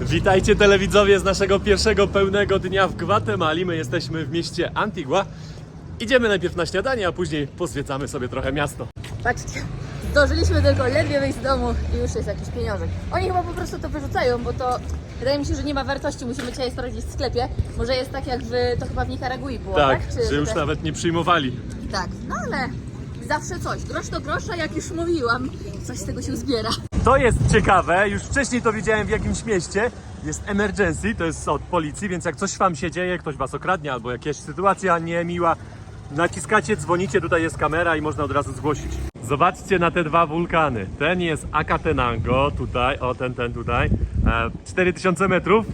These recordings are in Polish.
Witajcie telewidzowie z naszego pierwszego pełnego dnia w Gwatemali. My jesteśmy w mieście Antigua. Idziemy najpierw na śniadanie, a później pozwiedzamy sobie trochę miasto. Patrzcie, zdążyliśmy tylko ledwie wyjść z domu i już jest jakiś pieniążek. Oni chyba po prostu to wyrzucają, bo to wydaje mi się, że nie ma wartości. Musimy dzisiaj sprawdzić w sklepie. Może jest tak jak w, to chyba w Nikaragui było, tak? Tak, że już nawet nie przyjmowali. Tak, no ale zawsze coś. Grosz to grosza, jak już mówiłam. Coś z tego się zbiera. To jest ciekawe, już wcześniej to widziałem w jakimś mieście. Jest emergency, to jest od policji, więc jak coś wam się dzieje, ktoś was okradnie albo jakaś sytuacja niemiła, naciskacie, dzwonicie, tutaj jest kamera i można od razu zgłosić. Zobaczcie na te dwa wulkany. Ten jest Akatenango, tutaj, o ten, ten tutaj, e, 4000 metrów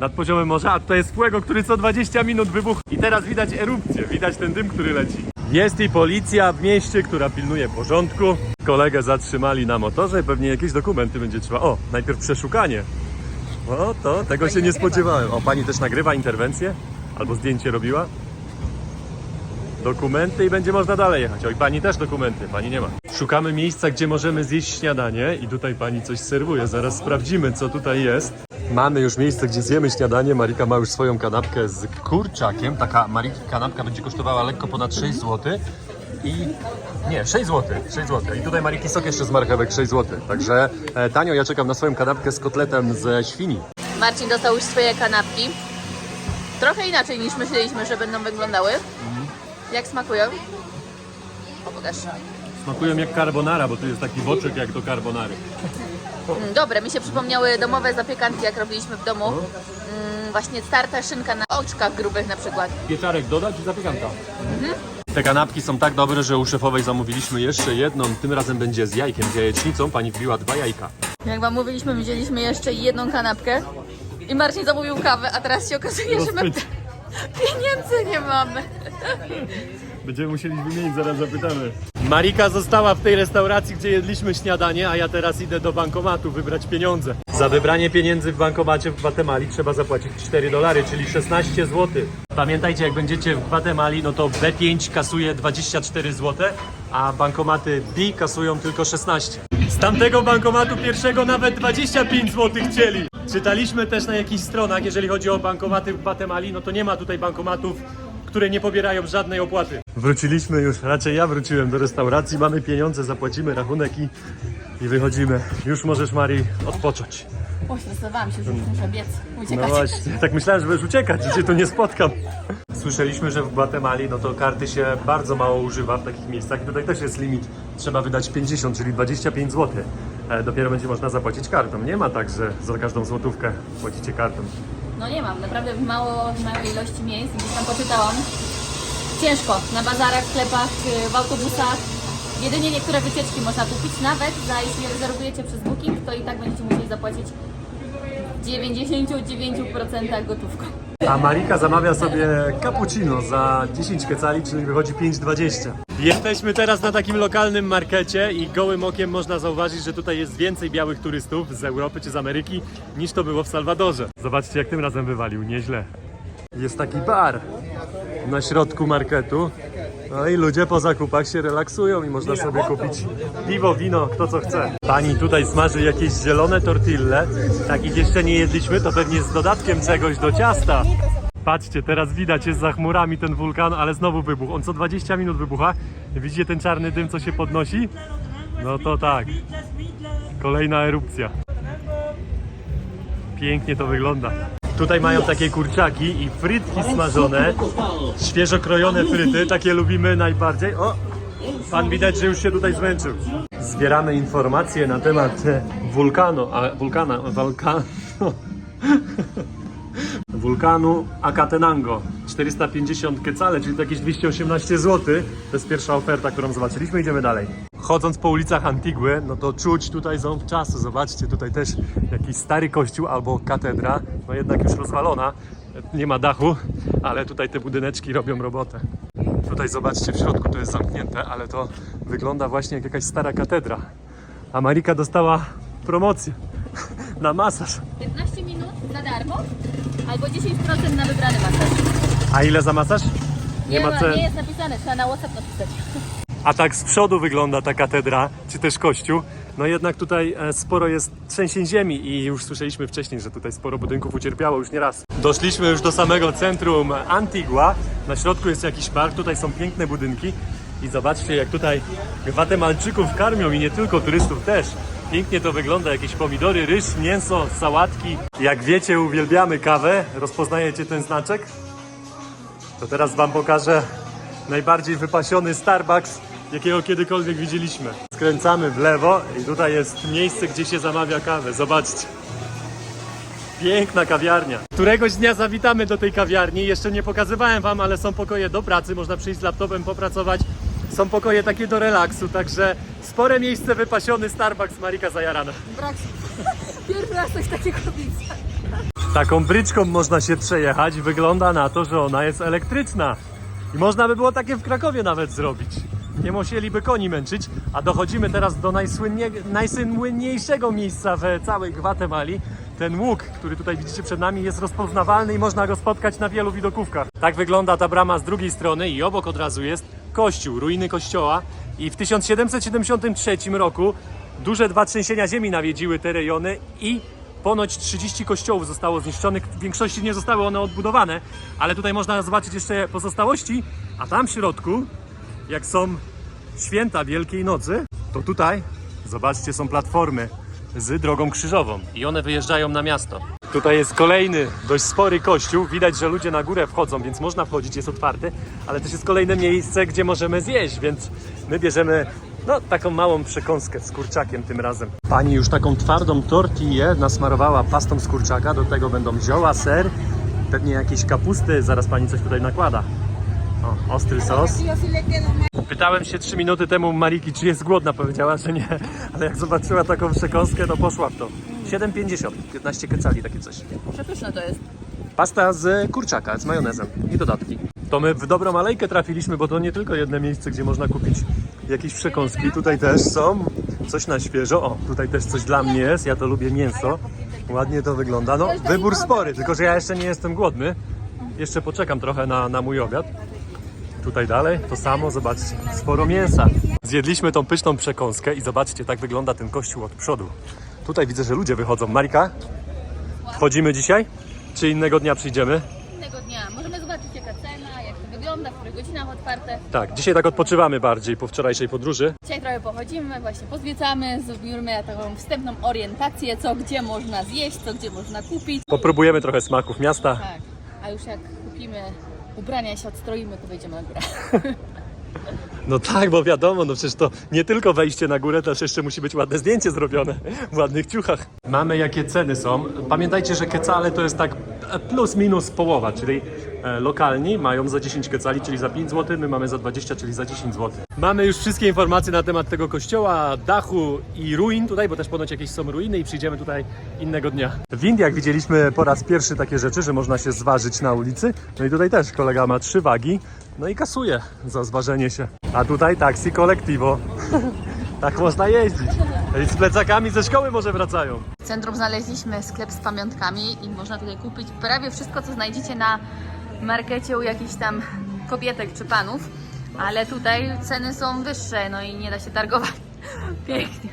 nad poziomem morza, a tutaj jest Fuego, który co 20 minut wybuchł. I teraz widać erupcję, widać ten dym, który leci. Jest i policja w mieście, która pilnuje porządku. Kolegę zatrzymali na motorze, pewnie jakieś dokumenty będzie trzeba. O, najpierw przeszukanie. O, to tego się nie spodziewałem. O, pani też nagrywa interwencję? Albo zdjęcie robiła? Dokumenty i będzie można dalej jechać. Oj, pani też dokumenty, pani nie ma. Szukamy miejsca, gdzie możemy zjeść śniadanie i tutaj pani coś serwuje. Zaraz sprawdzimy, co tutaj jest. Mamy już miejsce, gdzie zjemy śniadanie. Marika ma już swoją kanapkę z kurczakiem. Taka Mariki kanapka będzie kosztowała lekko ponad 6 zł. I nie, 6 zł, 6 zł. I tutaj Mariki sok jeszcze z marchewek 6 zł. Także e, tanio, ja czekam na swoją kanapkę z kotletem ze świni. Marcin dostał już swoje kanapki. Trochę inaczej niż myśleliśmy, że będą wyglądały. Jak smakują? O, pokaż. Smakują jak carbonara, bo tu jest taki boczek jak do carbonary. Mm, Dobre, mi się przypomniały domowe zapiekanki, jak robiliśmy w domu. Mm, właśnie starta szynka na oczkach grubych na przykład. Pieczarek dodać i zapiekanka. Te kanapki są tak dobre, że u szefowej zamówiliśmy jeszcze jedną. Tym razem będzie z jajkiem, z jajecznicą. Pani wbiła dwa jajka. Jak wam mówiliśmy, wzięliśmy jeszcze jedną kanapkę i Marcin zamówił kawę, a teraz się okazuje, że my pieniędzy nie mamy. Będziemy musieli wymienić, zaraz zapytamy. Marika została w tej restauracji, gdzie jedliśmy śniadanie, a ja teraz idę do bankomatu wybrać pieniądze. Za wybranie pieniędzy w bankomacie w Gwatemali trzeba zapłacić 4 dolary, czyli 16 zł. Pamiętajcie, jak będziecie w Gwatemali, no to B5 kasuje 24 zł, a bankomaty B kasują tylko 16. Z tamtego bankomatu pierwszego nawet 25 zł chcieli. Czytaliśmy też na jakichś stronach, jeżeli chodzi o bankomaty w Gwatemali, no to nie ma tutaj bankomatów które nie pobierają żadnej opłaty. Wróciliśmy już, raczej ja wróciłem do restauracji, mamy pieniądze, zapłacimy rachunek i, i wychodzimy. Już możesz, Marii, odpocząć. O, stresowałam się, że już muszę biec, No uciekać. właśnie, tak myślałem, że będziesz uciekać, że cię tu nie spotkam. Słyszeliśmy, że w Gwatemali no to karty się bardzo mało używa w takich miejscach i tutaj też jest limit. Trzeba wydać 50, czyli 25 zł. E, dopiero będzie można zapłacić kartą. Nie ma tak, że za każdą złotówkę płacicie kartą. No nie mam, naprawdę w mało, małej ilości miejsc, gdzieś tam poczytałam. Ciężko, na bazarach, sklepach, czy w autobusach. Jedynie niektóre wycieczki można kupić, nawet za jeśli rezerwujecie przez Booking, to i tak będziecie musieli zapłacić w 99% gotówką. A Marika zamawia sobie cappuccino za 10 kecali, czyli wychodzi 5,20. Jesteśmy teraz na takim lokalnym markecie i gołym okiem można zauważyć, że tutaj jest więcej białych turystów z Europy czy z Ameryki niż to było w Salwadorze. Zobaczcie jak tym razem wywalił, nieźle. Jest taki bar na środku marketu. No i ludzie po zakupach się relaksują i można sobie kupić piwo, wino, kto co chce. Pani tutaj smaży jakieś zielone tortille. Takich jeszcze nie jedliśmy, to pewnie z dodatkiem czegoś do ciasta. Patrzcie, teraz widać, jest za chmurami ten wulkan, ale znowu wybuch. On co 20 minut wybucha. Widzicie ten czarny dym, co się podnosi? No to tak. Kolejna erupcja. Pięknie to wygląda. Tutaj mają takie kurczaki i frytki smażone. Świeżo krojone fryty, takie lubimy najbardziej. O! Pan widać, że już się tutaj zmęczył. Zbieramy informacje na temat wulkanu, a wulkana, wulkanu. Wulkanu Akatenango. 450 kecale, czyli to jakieś 218 zł. To jest pierwsza oferta, którą zobaczyliśmy. Idziemy dalej. Chodząc po ulicach Antigły, no to czuć tutaj ząb czasu. Zobaczcie, tutaj też jakiś stary kościół albo katedra, no jednak już rozwalona. Nie ma dachu, ale tutaj te budyneczki robią robotę. Tutaj zobaczcie, w środku to jest zamknięte, ale to wygląda właśnie jak jakaś stara katedra. A Marika dostała promocję na masaż. 15 minut za darmo albo 10% na wybrany masaż. A ile za masaż? Nie ma cen. nie jest napisane, trzeba na WhatsApp napisać. A tak z przodu wygląda ta katedra, czy też kościół. No jednak tutaj e, sporo jest trzęsień ziemi i już słyszeliśmy wcześniej, że tutaj sporo budynków ucierpiało już nie raz. Doszliśmy już do samego centrum Antigua. Na środku jest jakiś park, tutaj są piękne budynki. I zobaczcie, jak tutaj Gwatemalczyków karmią i nie tylko turystów też. Pięknie to wygląda, jakieś pomidory, ryż, mięso, sałatki. Jak wiecie, uwielbiamy kawę. Rozpoznajecie ten znaczek? To teraz Wam pokażę najbardziej wypasiony Starbucks, jakiego kiedykolwiek widzieliśmy. Skręcamy w lewo i tutaj jest miejsce, gdzie się zamawia kawę. Zobaczcie. Piękna kawiarnia. Któregoś dnia zawitamy do tej kawiarni. Jeszcze nie pokazywałem Wam, ale są pokoje do pracy. Można przyjść z laptopem, popracować. Są pokoje takie do relaksu, także spore miejsce wypasiony Starbucks Marika Zajarana. Brak. Pierwszy raz coś takiego widzę. Taką bryczką można się przejechać. Wygląda na to, że ona jest elektryczna. I można by było takie w Krakowie nawet zrobić. Nie musieliby koni męczyć, a dochodzimy teraz do najsłynnie, najsłynniejszego miejsca w całej Gwatemali. Ten łuk, który tutaj widzicie przed nami, jest rozpoznawalny i można go spotkać na wielu widokówkach. Tak wygląda ta brama z drugiej strony i obok od razu jest kościół, ruiny kościoła. I w 1773 roku duże dwa trzęsienia ziemi nawiedziły te rejony i Ponoć 30 kościołów zostało zniszczonych, w większości nie zostały one odbudowane, ale tutaj można zobaczyć jeszcze pozostałości, a tam w środku, jak są święta Wielkiej Nocy, to tutaj, zobaczcie, są platformy z drogą krzyżową i one wyjeżdżają na miasto. Tutaj jest kolejny dość spory kościół, widać, że ludzie na górę wchodzą, więc można wchodzić, jest otwarty, ale też jest kolejne miejsce, gdzie możemy zjeść, więc my bierzemy no, taką małą przekąskę z kurczakiem tym razem. Pani już taką twardą tortillę nasmarowała pastą z kurczaka, do tego będą zioła, ser, pewnie jakieś kapusty, zaraz pani coś tutaj nakłada. O, ostry sos. Pytałem się 3 minuty temu Mariki, czy jest głodna, powiedziała, że nie, ale jak zobaczyła taką przekąskę, to poszła w to. 7,50, 15 kecali, takie coś. Przepyszne to jest. Pasta z kurczaka, z majonezem i dodatki. To my w dobrą alejkę trafiliśmy, bo to nie tylko jedno miejsce, gdzie można kupić jakieś przekąski. Tutaj też są coś na świeżo. O, tutaj też coś dla mnie jest. Ja to lubię mięso. Ładnie to wygląda. No, wybór spory, tylko że ja jeszcze nie jestem głodny. Jeszcze poczekam trochę na, na mój obiad. Tutaj dalej to samo, zobaczcie, sporo mięsa. Zjedliśmy tą pyszną przekąskę i zobaczcie, tak wygląda ten kościół od przodu. Tutaj widzę, że ludzie wychodzą. Marika, wchodzimy dzisiaj? Czy innego dnia przyjdziemy? Innego dnia. Możemy zobaczyć jaka cena, jak to wygląda, w których godzinach otwarte. Tak, dzisiaj tak odpoczywamy bardziej po wczorajszej podróży. Dzisiaj trochę pochodzimy, właśnie pozwiedzamy, zrobimy taką wstępną orientację, co gdzie można zjeść, co gdzie można kupić. Popróbujemy trochę smaków miasta. Tak, a już jak kupimy ubrania, się odstroimy, to wejdziemy na górę. No tak, bo wiadomo, no przecież to nie tylko wejście na górę, też jeszcze musi być ładne zdjęcie zrobione w ładnych ciuchach. Mamy jakie ceny są. Pamiętajcie, że kecale to jest tak plus minus połowa, czyli e, lokalni mają za 10 kecali, czyli za 5 zł, my mamy za 20, czyli za 10 zł. Mamy już wszystkie informacje na temat tego kościoła, dachu i ruin tutaj, bo też ponoć jakieś są ruiny i przyjdziemy tutaj innego dnia. W Indiach widzieliśmy po raz pierwszy takie rzeczy, że można się zważyć na ulicy. No i tutaj też kolega ma trzy wagi, no i kasuje za zważenie się. A tutaj taksi kolektivo. tak można jeździć. I z plecakami ze szkoły może wracają. W centrum znaleźliśmy sklep z pamiątkami i można tutaj kupić prawie wszystko, co znajdziecie na markecie u jakichś tam kobietek czy panów, ale tutaj ceny są wyższe, no i nie da się targować. Pięknie.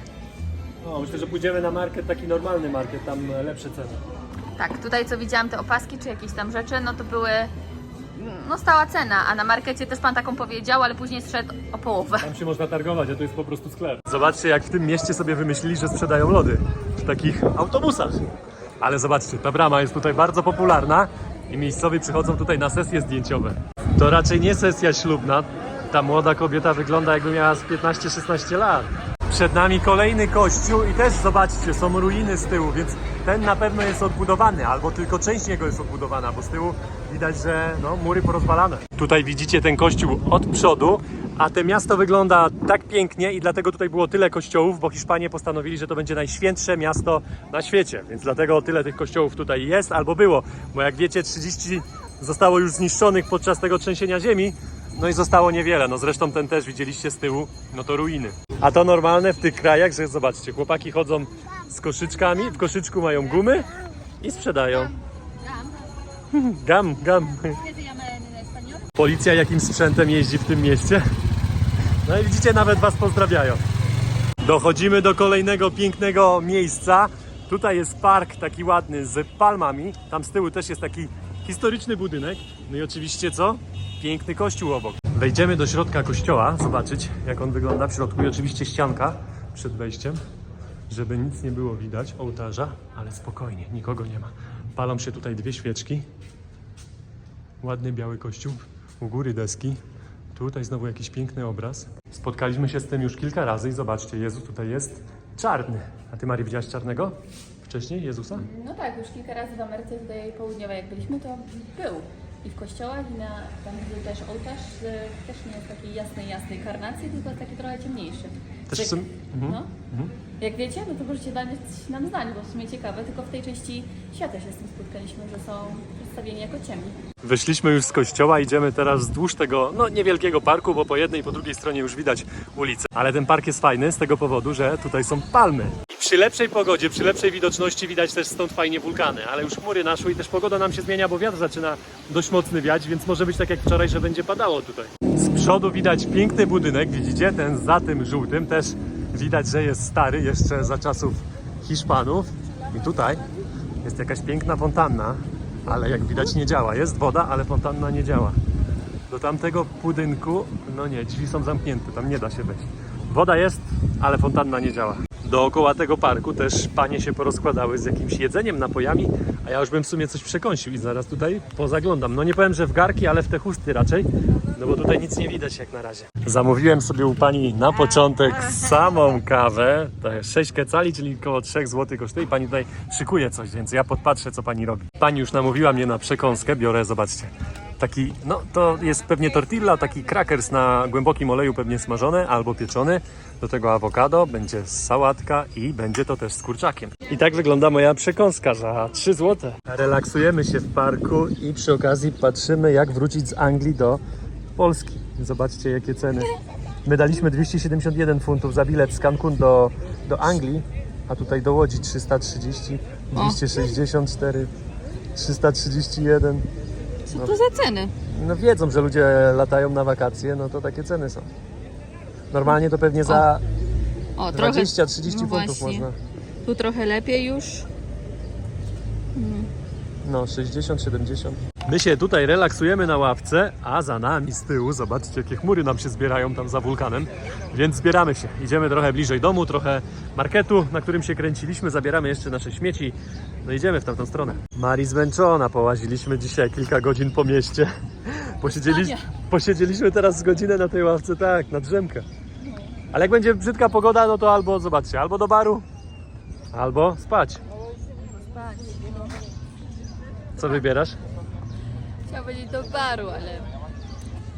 No, myślę, że pójdziemy na market, taki normalny market, tam lepsze ceny. Tak, tutaj co widziałam te opaski czy jakieś tam rzeczy, no to były no stała cena, a na markecie też pan taką powiedział, ale później zszedł o połowę. Tam się można targować, a to jest po prostu sklep. Zobaczcie, jak w tym mieście sobie wymyślili, że sprzedają lody. W takich autobusach. Ale zobaczcie, ta brama jest tutaj bardzo popularna i miejscowi przychodzą tutaj na sesje zdjęciowe. To raczej nie sesja ślubna. Ta młoda kobieta wygląda jakby miała z 15-16 lat. Przed nami kolejny kościół i też zobaczcie, są ruiny z tyłu, więc ten na pewno jest odbudowany, albo tylko część niego jest odbudowana, bo z tyłu widać, że no, mury porozwalane. Tutaj widzicie ten kościół od przodu, a to miasto wygląda tak pięknie i dlatego tutaj było tyle kościołów, bo Hiszpanie postanowili, że to będzie najświętsze miasto na świecie, więc dlatego tyle tych kościołów tutaj jest albo było, bo jak wiecie 30 zostało już zniszczonych podczas tego trzęsienia ziemi, no i zostało niewiele, no zresztą ten też widzieliście z tyłu, no to ruiny. A to normalne w tych krajach, że zobaczcie, chłopaki chodzą z koszyczkami, w koszyczku mają gumy i sprzedają. Gam, gam. Policja jakim sprzętem jeździ w tym mieście? No i widzicie, nawet was pozdrawiają. Dochodzimy do kolejnego pięknego miejsca. Tutaj jest park taki ładny z palmami. Tam z tyłu też jest taki historyczny budynek. No i oczywiście co? Piękny kościół obok. Wejdziemy do środka kościoła, zobaczyć jak on wygląda w środku i oczywiście ścianka przed wejściem, żeby nic nie było widać ołtarza, ale spokojnie, nikogo nie ma. Palą się tutaj dwie świeczki. Ładny biały kościół, u góry deski. Tutaj znowu jakiś piękny obraz. Spotkaliśmy się z tym już kilka razy i zobaczcie, Jezus tutaj jest czarny. A ty, Mari, widziałaś czarnego wcześniej Jezusa? No tak, już kilka razy w Ameryce tutaj południowej jak byliśmy, to był. I w kościołach, i na, tam gdzie też ołtarz e, też nie jest takiej jasnej, jasnej karnacji, tylko taki trochę ciemniejszy. Też w sumie- mhm. no, Jak wiecie, no to możecie dać nam znać, bo w sumie ciekawe, tylko w tej części świata się z tym spotkaliśmy, że są przedstawieni jako ciemni. Wyszliśmy już z kościoła, idziemy teraz wzdłuż tego no, niewielkiego parku, bo po jednej i po drugiej stronie już widać ulicę. Ale ten park jest fajny z tego powodu, że tutaj są palmy. Przy lepszej pogodzie, przy lepszej widoczności widać też stąd fajnie wulkany, ale już chmury naszły i też pogoda nam się zmienia, bo wiatr zaczyna dość mocny wiać, więc może być tak jak wczoraj, że będzie padało tutaj. Z przodu widać piękny budynek, widzicie? Ten za tym żółtym też widać, że jest stary, jeszcze za czasów Hiszpanów. I tutaj jest jakaś piękna fontanna, ale jak widać nie działa. Jest woda, ale fontanna nie działa. Do tamtego budynku, no nie, drzwi są zamknięte, tam nie da się wejść. Woda jest, ale fontanna nie działa. Dookoła tego parku też panie się porozkładały z jakimś jedzeniem, napojami, a ja już bym w sumie coś przekąsił i zaraz tutaj pozaglądam. No nie powiem, że w garki, ale w te chusty raczej, no bo tutaj nic nie widać jak na razie. Zamówiłem sobie u pani na początek samą kawę, to jest 6 kecali, czyli około 3 zł kosztuje i pani tutaj szykuje coś, więc ja podpatrzę co pani robi. Pani już namówiła mnie na przekąskę, biorę, zobaczcie. Taki, no to jest pewnie tortilla, taki crackers na głębokim oleju pewnie smażony albo pieczony. Do tego awokado, będzie sałatka i będzie to też z kurczakiem. I tak wygląda moja przekąska za 3 zł. Relaksujemy się w parku i przy okazji patrzymy jak wrócić z Anglii do Polski. Zobaczcie jakie ceny. My daliśmy 271 funtów za bilet z Cancun do, do Anglii, a tutaj do Łodzi 330, 264, 331. Co to za ceny? No wiedzą, że ludzie latają na wakacje, no to takie ceny są. Normalnie to pewnie za O, 20-30 no funtów właśnie. można. Tu trochę lepiej już. No, 60, 70. My się tutaj relaksujemy na ławce, a za nami z tyłu, zobaczcie, jakie chmury nam się zbierają tam za wulkanem. Więc zbieramy się. Idziemy trochę bliżej domu, trochę marketu, na którym się kręciliśmy. Zabieramy jeszcze nasze śmieci. No idziemy w tamtą stronę. Mari zmęczona, połaziliśmy dzisiaj kilka godzin po mieście. Posiedzieli, Ania. posiedzieliśmy teraz z godzinę na tej ławce, tak, na drzemkę. Ale jak będzie brzydka pogoda, no to albo, zobaczcie, albo do baru, albo spać. Spać. Co wybierasz? Chciałam powiedzieć do baru, ale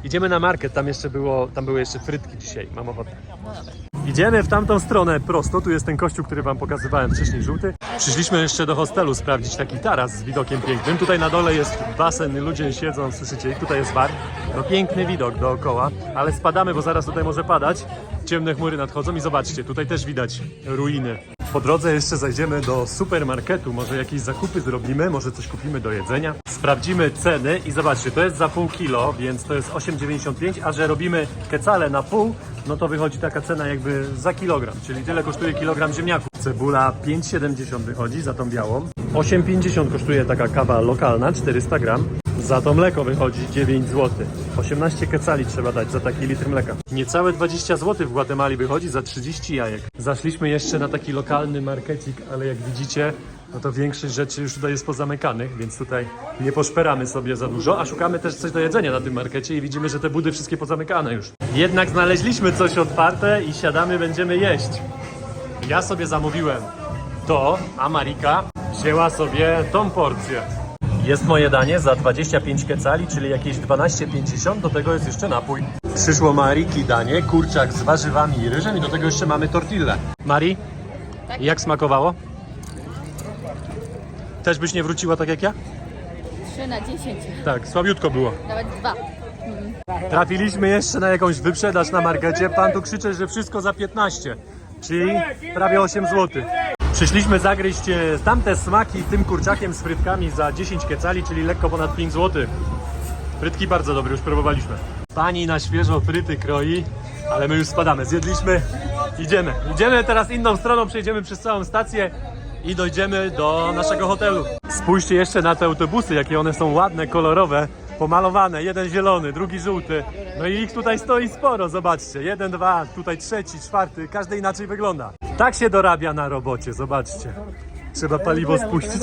Idziemy na market, tam jeszcze było, tam były jeszcze frytki dzisiaj, mam ochotę. no dobra. Idziemy w tamtą stronę prosto, tu jest ten kościół, który wam pokazywałem wcześniej, żółty. Przyszliśmy jeszcze do hostelu sprawdzić taki taras z widokiem pięknym. Tutaj na dole jest basen, ludzie siedzą, słyszycie, i tutaj jest bar. No piękny widok dookoła, ale spadamy, bo zaraz tutaj może padać. Ciemne chmury nadchodzą i zobaczcie, tutaj też widać ruiny. Po drodze jeszcze zajdziemy do supermarketu, może jakieś zakupy zrobimy, może coś kupimy do jedzenia. Sprawdzimy ceny i zobaczcie, to jest za pół kilo, więc to jest 8,95, a że robimy kecale na pół, no to wychodzi taka cena jakby za kilogram, czyli tyle kosztuje kilogram ziemniaków. Cebula 5,70 wychodzi za tą białą. 8,50 kosztuje taka kawa lokalna, 400 gram. Za to mleko wychodzi 9 zł. 18 kecali trzeba dać za taki litr mleka. Niecałe 20 zł w Gwatemali wychodzi za 30 jajek. Zaszliśmy jeszcze na taki lokalny markecik, ale jak widzicie, no to większość rzeczy już tutaj jest pozamykanych, więc tutaj nie poszperamy sobie za dużo, a szukamy też coś do jedzenia na tym markecie i widzimy, że te budy wszystkie pozamykane już. Jednak znaleźliśmy coś otwarte i siadamy, będziemy jeść. Ja sobie zamówiłem to, a Marika wzięła sobie tą porcję. Jest moje danie za 25 kecali, czyli jakieś 12,50. Do tego jest jeszcze napój. Przyszło Mariki danie, kurczak z warzywami i ryżem i do tego jeszcze mamy tortillę. Mari, Tak? jak smakowało? Też byś nie wróciła tak jak ja? 3 na 10, Tak, słabiutko było. nawet 2. Trafiliśmy jeszcze na jakąś wyprzedaż na markecie. Pan tu krzyczy, że wszystko za 15, czyli prawie 8 zł. Przyszliśmy zagryźć e, tamte smaki tym kurczakiem z frytkami za 10 kecali, czyli lekko ponad 5 zł. Frytki bardzo dobre, już próbowaliśmy. Pani na świeżo fryty kroi, ale my już spadamy. Zjedliśmy Idziemy. Idziemy teraz inną stroną, przejdziemy przez całą stację i dojdziemy do naszego hotelu. Spójrzcie jeszcze na te autobusy, jakie one są ładne, kolorowe, pomalowane. Jeden zielony, drugi żółty. No i ich tutaj stoi sporo, zobaczcie. Jeden, dwa, tutaj trzeci, czwarty, każdy inaczej wygląda. Tak się dorabia na robocie, zobaczcie. Trzeba paliwo spuścić.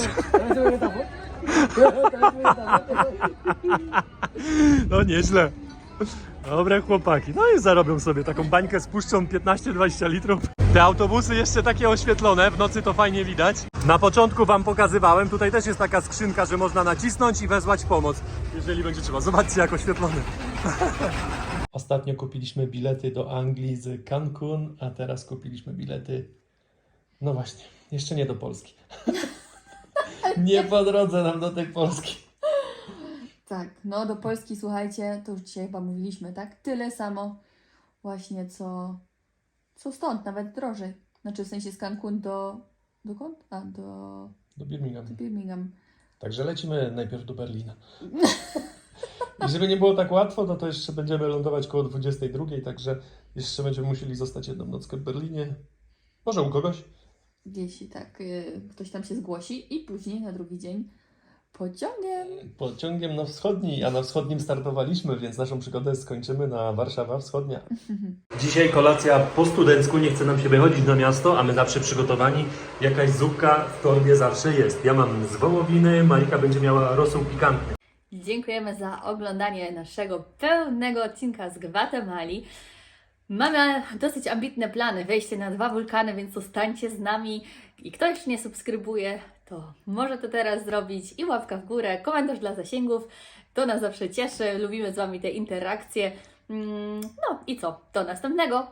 No nieźle. Dobre chłopaki. No i zarobią sobie taką bańkę, spuszczą 15-20 litrów. Te autobusy jeszcze takie oświetlone, w nocy to fajnie widać. Na początku wam pokazywałem, tutaj też jest taka skrzynka, że można nacisnąć i wezwać pomoc, jeżeli będzie trzeba. Zobaczcie jak oświetlony. Ostatnio kupiliśmy bilety do Anglii z Cancun, a teraz kupiliśmy bilety, no właśnie, jeszcze nie do Polski. nie po drodze nam do tej Polski. Tak, no do Polski, słuchajcie, to już dzisiaj chyba mówiliśmy, tak? Tyle samo właśnie co, co stąd, nawet drożej. Znaczy w sensie z Cancun do... dokąd? A, do, Do Birmingham. do Birmingham. Także lecimy najpierw do Berlina. I żeby nie było tak łatwo, no to jeszcze będziemy lądować koło 22, także jeszcze będziemy musieli zostać jedną nockę w Berlinie. Może u kogoś? Jeśli tak, y, ktoś tam się zgłosi i później na drugi dzień pociągiem. Pociągiem na wschodni, a na wschodnim startowaliśmy, więc naszą przygodę skończymy na Warszawa Wschodnia. Dzisiaj kolacja po studencku, nie chce nam się wychodzić na miasto, a my zawsze przygotowani. Jakaś zupka w torbie zawsze jest. Ja mam z wołowiny, Marika będzie miała rosół pikantny. Dziękujemy za oglądanie naszego pełnego odcinka z Gwatemali. Mamy dosyć ambitne plany, wejście na dwa wulkany, więc zostańcie z nami. I kto jeszcze nie subskrybuje, to może to teraz zrobić. I łapka w górę, komentarz dla zasięgów. To nas zawsze cieszy, lubimy z Wami te interakcje. Mm, No i co? Do następnego!